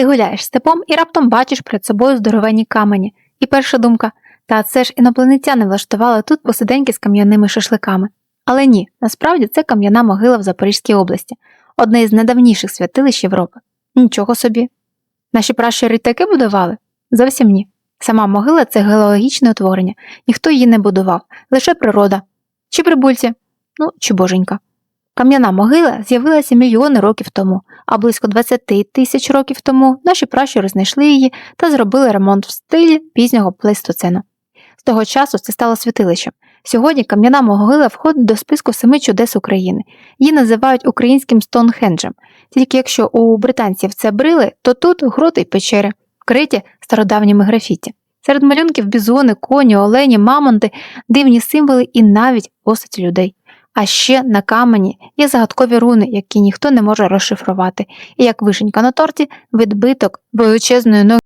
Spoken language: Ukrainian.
Ти гуляєш степом і раптом бачиш перед собою здоровенні камені. І перша думка та це ж інопланетяни влаштували тут посиденьки з кам'яними шашликами. Але ні, насправді це кам'яна могила в Запорізькій області, одне із найдавніших святилищ Європи. Нічого собі. Наші пращури таки будували? Зовсім ні. Сама могила це геологічне утворення, ніхто її не будував, лише природа. Чи прибульці? Ну, чи боженька. Кам'яна могила з'явилася мільйони років тому, а близько 20 тисяч років тому наші пращури знайшли її та зробили ремонт в стилі пізнього плейстоцену. З того часу це стало святилищем. Сьогодні кам'яна могила входить до списку семи чудес України. Її називають українським Стоунхенджем. Тільки якщо у британців це брили, то тут гроти й печери, вкриті стародавніми графіті. Серед малюнків бізони, коні, олені, мамонти, дивні символи і навіть постаті людей. А ще на камені є загадкові руни, які ніхто не може розшифрувати, і як вишенька на торті, відбиток величезної ноги